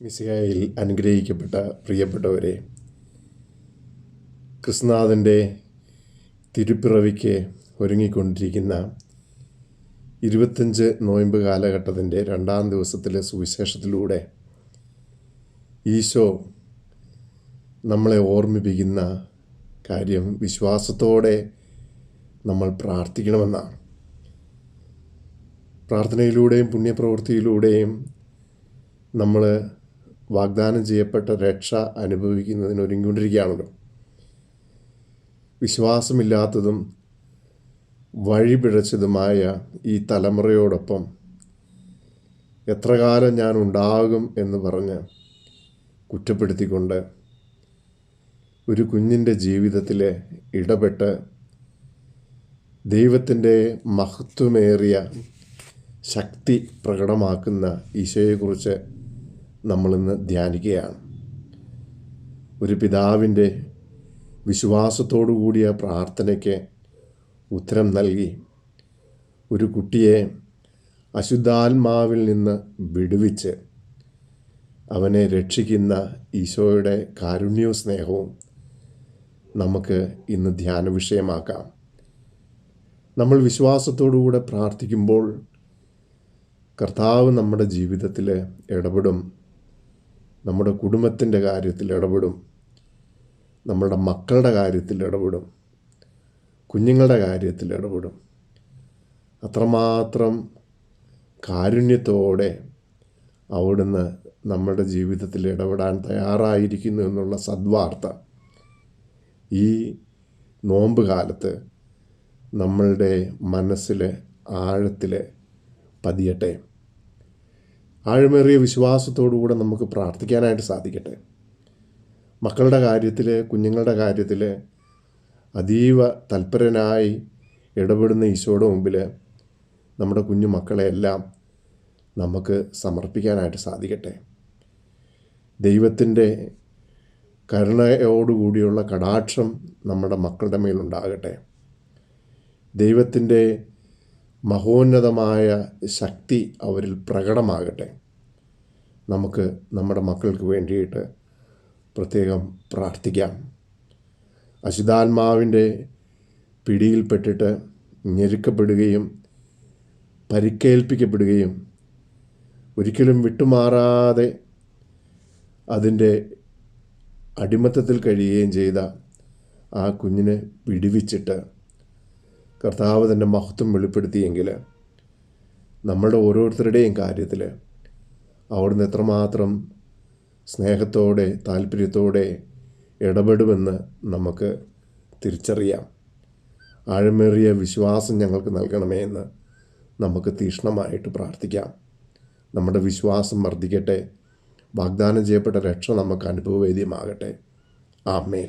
മിസിഹായിൽ അനുഗ്രഹിക്കപ്പെട്ട പ്രിയപ്പെട്ടവരെ കൃഷ്ണനാഥന്റെ തിരുപ്പിറവിക്ക് ഒരുങ്ങിക്കൊണ്ടിരിക്കുന്ന ഇരുപത്തഞ്ച് നോയമ്പ് കാലഘട്ടത്തിന്റെ രണ്ടാം ദിവസത്തിലെ സുവിശേഷത്തിലൂടെ ഈശോ നമ്മളെ ഓർമ്മിപ്പിക്കുന്ന കാര്യം വിശ്വാസത്തോടെ നമ്മൾ പ്രാർത്ഥിക്കണമെന്നാണ്. പ്രാർത്ഥനയിലൂടെയും പുണ്യപ്രവൃത്തിയിലൂടെയും നമ്മൾ വാഗ്ദാനം ചെയ്യപ്പെട്ട രക്ഷ അനുഭവിക്കുന്നതിന് ഒരുങ്ങിക്കൊണ്ടിരിക്കുകയാണല്ലോ. വിശ്വാസമില്ലാത്തതും വഴിപിഴച്ചതുമായ ഈ തലമുറയോടൊപ്പം എത്ര കാലം ഞാൻ ഉണ്ടാകും എന്ന് പറഞ്ഞ് കുറ്റപ്പെടുത്തിക്കൊണ്ട് ഒരു കുഞ്ഞിന്റെ ജീവിതത്തിൽ ഇടപെട്ട് ദൈവത്തിന്റെ മഹത്വമേറിയ ശക്തി പ്രകടമാക്കുന്ന ഈശോയെക്കുറിച്ച് നമ്മളിന്ന് ധ്യാനിക്കുകയാണ്. ഒരു പിതാവിന്റെ വിശ്വാസത്തോടു കൂടിയ പ്രാർത്ഥനയ്ക്ക് ഉത്തരം നൽകി ഒരു കുട്ടിയെ അശുദ്ധാത്മാവിൽ നിന്ന് വിടുവിച്ച് അവനെ രക്ഷിക്കുന്ന ഈശോയുടെ കാരുണ്യവും സ്നേഹവും നമുക്ക് ഇന്ന് ധ്യാന വിഷയമാക്കാം. നമ്മൾ വിശ്വാസത്തോടുകൂടെ പ്രാർത്ഥിക്കുമ്പോൾ കർത്താവ് നമ്മുടെ ജീവിതത്തിൽ ഇടപെടും. നമ്മുടെ കുടുംബത്തിന്റെ കാര്യത്തിൽ ഇടപെടും. നമ്മളുടെ മക്കളുടെ കാര്യത്തിൽ ഇടപെടും. കുഞ്ഞുങ്ങളുടെ കാര്യത്തിൽ ഇടപെടും. അത്രമാത്രം കാരുണ്യത്തോടെ അവിടുന്ന് നമ്മുടെ ജീവിതത്തിൽ ഇടപെടാൻ തയ്യാറായിരിക്കുന്നു എന്നുള്ള സദ്വാർത്ത ഈ നോമ്പ് കാലത്ത് നമ്മളുടെ മനസ്സിലെ ആഴത്തിൽ പതിയട്ടെ. ആഴമേറിയ വിശ്വാസത്തോടുകൂടെ നമുക്ക് പ്രാർത്ഥിക്കാനായിട്ട് സാധിക്കട്ടെ. മക്കളുടെ കാര്യത്തിൽ കുഞ്ഞുങ്ങളുടെ കാര്യത്തിൽ അതീവ തൽപരനായി ഇടപെടുന്ന ഈശോയുടെ മുമ്പിൽ നമ്മുടെ കുഞ്ഞു മക്കളെയെല്ലാം നമുക്ക് സമർപ്പിക്കാനായിട്ട് സാധിക്കട്ടെ. ദൈവത്തിന്റെ കരുണയോടുകൂടിയുള്ള കടാക്ഷം നമ്മുടെ മക്കളുടെ മേലുണ്ടാകട്ടെ. ദൈവത്തിന്റെ മഹോന്നതമായ ശക്തി അവരിൽ പ്രകടമാകട്ടെ. നമുക്ക് നമ്മുടെ മക്കൾക്ക് വേണ്ടിയിട്ട് പ്രത്യേകം പ്രാർത്ഥിക്കാം. അശുതാത്മാവിന്റെ പിടിയിൽപ്പെട്ടിട്ട് ഞെരുക്കപ്പെടുകയും പരിക്കേൽപ്പിക്കപ്പെടുകയും ഒരിക്കലും വിട്ടുമാറാതെ അതിന്റെ അടിമത്തത്തിൽ കഴിയുകയും ചെയ്ത ആ കുഞ്ഞിനെ വിടുവിച്ചിട്ട് കർത്താവ് തന്റെ മഹത്വം വെളിപ്പെടുത്തിയെങ്കിൽ നമ്മളുടെ ഓരോരുത്തരുടെയും കാര്യത്തിൽ അവിടുന്ന് എത്രമാത്രം സ്നേഹത്തോടെ താല്പര്യത്തോടെ ഇടപെടുമെന്ന് നമുക്ക് തിരിച്ചറിയാം. ആഴമേറിയ വിശ്വാസം ഞങ്ങൾക്ക് നൽകണമേ എന്ന് നമുക്ക് തീഷ്ണമായിട്ട് പ്രാർത്ഥിക്കാം. നമ്മുടെ വിശ്വാസം വർദ്ധിക്കട്ടെ. വാഗ്ദാനം ചെയ്യപ്പെട്ട രക്ഷ നമുക്ക് അനുഭവവേദ്യമാകട്ടെ. ആമേൻ.